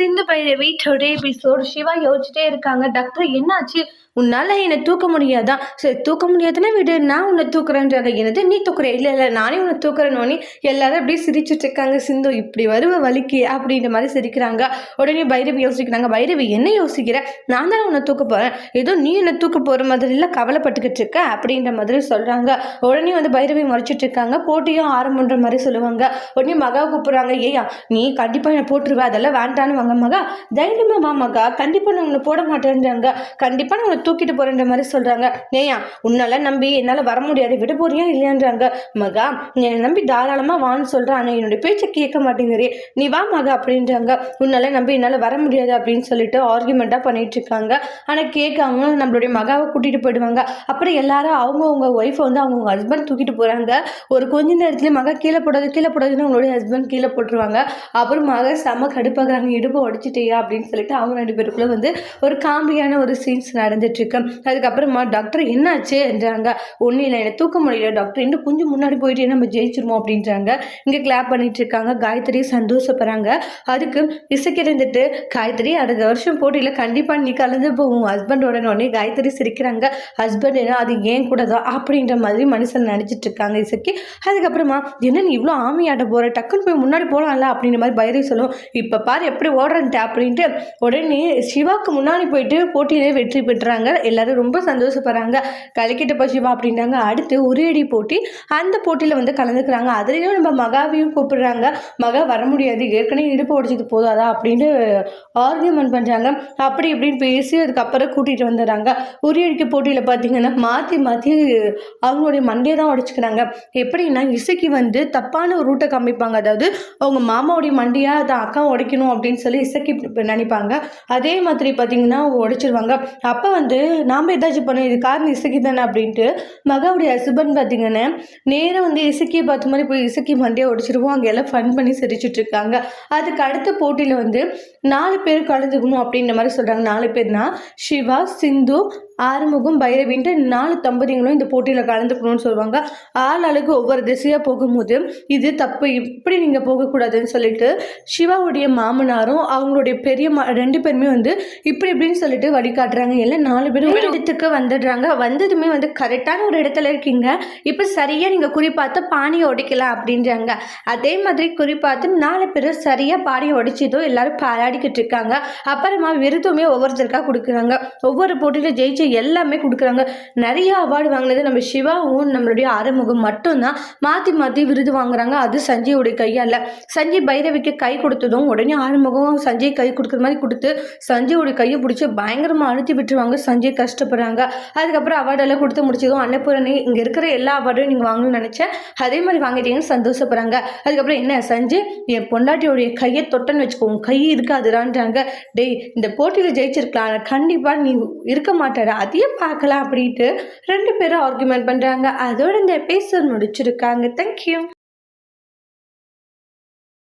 சிந்து Bhairavi today episode Siva யோசிச்சுட்டே இருக்காங்க. Doctor என்னாச்சு? உன்னால என்னை தூக்க முடியாதா? சரி தூக்க முடியாதுன்னா விடு. நான் உன்னை தூக்குறேன்றாங்க. என்னது? நீ தூக்குற இல்லை இல்லை நானே உன்னை தூக்குறேன்னு எல்லாரும் அப்படியே சிரிச்சுட்டு இருக்காங்க. சிந்து இப்படி வருவ வலிக்கு அப்படின்ற மாதிரி சிரிக்கிறாங்க. உடனே பைரவி யோசிக்கிறாங்க. பைரவி என்ன யோசிக்கிற? நான் தானே உன்னை தூக்க போறேன். ஏதோ நீ என்னை தூக்க போற மாதிரி இல்லை கவலைப்பட்டுக்கிட்டு இருக்க அப்படின்ற மாதிரி சொல்றாங்க. உடனே வந்து பைரவி முறைச்சிட்டு இருக்காங்க. போட்டியும் ஆரம்பன்ற மாதிரி சொல்லுவாங்க. உடனே மகா கூப்பிடுறாங்க. ஏயா நீ கண்டிப்பா என்னை போட்டுருவ. அதெல்லாம் வேண்டான்னு வாங்க மகா தைரியமா வா மகா. கண்டிப்பா நான் உன்னை போட மாட்டேன்றாங்க. கண்டிப்பா நான் உன்னை தூக்கிட்டு போறேன்ற மாதிரி சொல்றாங்க. ஏயா உன்னால நம்பி என்னால வர முடியாது. விட போறியா இல்லையான்றாங்க. மகா என்னை நம்பி தாராளமா வான்னு சொல்கிறான் ஆனால் என்னுடைய பேச்சை கேட்க மாட்டேங்கிறே. நீ வா மகா அப்படின்றாங்க. உன்னால நம்பி என்னால வர முடியாது அப்படின்னு சொல்லிட்டு ஆர்குமெண்டா பண்ணிட்டு இருக்காங்க ஆனா கேட்காம நம்மளுடைய மகாவை கூட்டிட்டு போயிடுவாங்க. அப்புறம் எல்லாரும் அவங்கவுங்க ஒய்ஃபை வந்து அவங்கவுங்க ஹஸ்பண்ட் தூக்கிட்டு போறாங்க. ஒரு கொஞ்ச நேரத்துல மகா கீழே போடாது கீழே போடாதுன்னு உங்களுடைய ஹஸ்பண்ட் கீழே போட்டுருவாங்க. அப்புறம் மகா செம கடுப்பாகிறாங்க இடுப்பு உடச்சிட்டியா அப்படின்னு சொல்லிட்டு அவங்க ரெண்டு பேருக்குள்ள வந்து ஒரு காமெடியான ஒரு சீன்ஸ் நடந்துட்டு இருக்கு அதுக்கப்புறமா டாக்டர் என்னாச்சு என்றாங்க. ஒன்றும் இல்லை எனக்கு தூக்க முடியல. டாக்டர் இன்னும் கொஞ்சம் முன்னாடி போயிட்டு நம்ம ஜெயிச்சிருவோம் அப்படின்றாங்க. இங்கே கிளாப் பண்ணிட்டு இருக்காங்க. காயத்ரி சந்தோஷப்படுறாங்க. அதுக்கு இசைக்கு இருந்துட்டு காயத்ரி அடுத்த வருஷம் போட்டியில் கண்டிப்பாக நீ கலந்து போவோம் ஹஸ்பண்டோட உடனே காயத்ரி சிரிக்கிறாங்க. ஹஸ்பண்ட் என்ன? அது ஏன் கூட தான்? அப்படின்ற மாதிரி மனுஷன் நினச்சிட்டு இருக்காங்க இசைக்கு. அதுக்கப்புறமா என்ன நீ இவ்வளோ ஆமையாட்ட போகிற டக்குன்னு போய் முன்னாடி போகலாம்ல அப்படின்ற மாதிரி பைரவி சொல்லும். இப்போ பாரு எப்படி ஓடுறன்ட்டு அப்படின்ட்டு உடனே சிவாவுக்கு முன்னாடி போயிட்டு போட்டியிலே வெற்றி பெற்றாங்க. எல்லாரும் ரொம்ப சந்தோஷப்படுறாங்க. கலக்கிட்டப்பா சிவா அப்படின்றாங்க அடுத்து உரியடி அடி போட்டி. அந்த போட்டியில் வந்து கலந்துக்கிறாங்க. அதுலேயும் நம்ம மகாவையும் கூப்பிடுறாங்க. மகா வர முடியாது. ஏற்கனவே இடுப்பு உடைச்சது போதாதா? அப்படின்னு ஆர்கியூமெண்ட் பண்ணுறாங்க அப்படி இப்படின்னு பேசி அதுக்கப்புறம் கூட்டிகிட்டு வந்துடுறாங்க. உரியடிக்கு போட்டியில் பார்த்தீங்கன்னா மாற்றி மாற்றி அவங்களுடைய மண்டையை தான் உடைச்சிக்கிறாங்க. எப்படின்னா இசைக்கு வந்து தப்பான ஒரு ரூட்டை காமிப்பாங்க அதாவது அவங்க மாமாவுடைய மண்டியாக அதை அக்கா உடைக்கணும் அப்படின்னு சொல்லி இசைக்கு நினைப்பாங்க. அதே மாதிரி பார்த்தீங்கன்னா உடைச்சிருவாங்க. அப்போ வந்து நாம் ஏதாச்சும் பண்ணோம் இது காரணம் இசைக்கு தானே அப்படின்ட்டு மகாவுடைய ஹஸ்பண்ட் பார்த்தீங்கன்னா நேராக வந்து இசக்கியை பார்த்த மாதிரி போய் இசக்கி மண்டியை உடைச்சிருவோம். அங்கே எல்லாம் ஃபன் பண்ணி சிரிச்சிட்டு இருக்காங்க அதுக்கு அடுத்த போட்டியில் வந்து நாலு பேர் கலந்துக்கணும் அப்படின்ற மாதிரி சொல்கிறாங்க நாலு பேர்னா சிவா சிந்து ஆறுமுகம் பைரவின்ட்டு நாலு தம்பதிகளும் இந்த போட்டியில் கலந்துக்கணும்னு சொல்லுவாங்க. ஆள் அழகு ஒவ்வொரு திசையாக போகும்போது இது தப்பு இப்படி நீங்கள் போகக்கூடாதுன்னு சொல்லிட்டு சிவாவுடைய மாமனாரும் அவங்களுடைய பெரிய மா ரெண்டு பேருமே வந்து இப்படி இப்படின்னு சொல்லிட்டு வழிகாட்டுறாங்க. எல்லாம் நாலு பேரும் ஒரு இடத்துக்கு வந்துடுறாங்க. வந்ததுமே வந்து கரெக்டான ஒரு இடத்துல இருக்கீங்க. இப்போ சரியாக நீங்கள் குறிப்பாத்து பானியை உடைக்கலாம் அப்படின்றாங்க. அதே மாதிரி குறிப்பாத்து நாலு பேர் சரியாக பானியை உடைச்சதோ எல்லாரும் பாராடிக்கிட்டு இருக்காங்க. அப்புறமா விருதுமே ஒவ்வொருத்தருக்காக கொடுக்குறாங்க. ஒவ்வொரு போட்டியில் ஜெயிச்ச எல்லாமே கொடுக்குறாங்க. நிறைய அவார்டு வாங்கினது நம்ம சிவாவும் நம்மளுடைய ஆறுமுகம் மட்டும்தான். மாற்றி மாற்றி விருது வாங்குறாங்க. அது சஞ்சயோடைய கையால். சஞ்சய் பைரவிக்கு கை கொடுத்ததும் உடனே ஆறுமுகம் சஞ்சய் கை கொடுக்குற மாதிரி கொடுத்து சஞ்சயோடைய கையை பிடிச்சி பயங்கரமாக அழுத்தி விட்டுருவாங்க. சஞ்சய் கஷ்டப்படுறாங்க. அதுக்கப்புறம் அவார்டெல்லாம் கொடுத்து முடிச்சதும் அன்னபூரணி இங்கே இருக்கிற எல்லா அவார்டும் நீங்கள் வாங்கணும்னு நினச்சேன். அதே மாதிரி வாங்கிட்டீங்கன்னு சந்தோஷப்படுறாங்க. அதுக்கப்புறம் என்ன சஞ்சய் என் பொண்டாட்டியோடைய கையை தொட்டன்னு வச்சுக்கோங்க கை இருக்காதுடான்றாங்க. டேய் இந்த போட்டியில் ஜெயிச்சிருக்கலாம். கண்டிப்பாக நீ இருக்க மாட்டேடா. அதையும் பார்க்கலாம் அப்படின்ட்டு ரெண்டு பேரும் ஆர்குமெண்ட் பண்ணுறாங்க அதோட இந்த எபிசோட் முடிச்சிருக்காங்க. தேங்க்யூ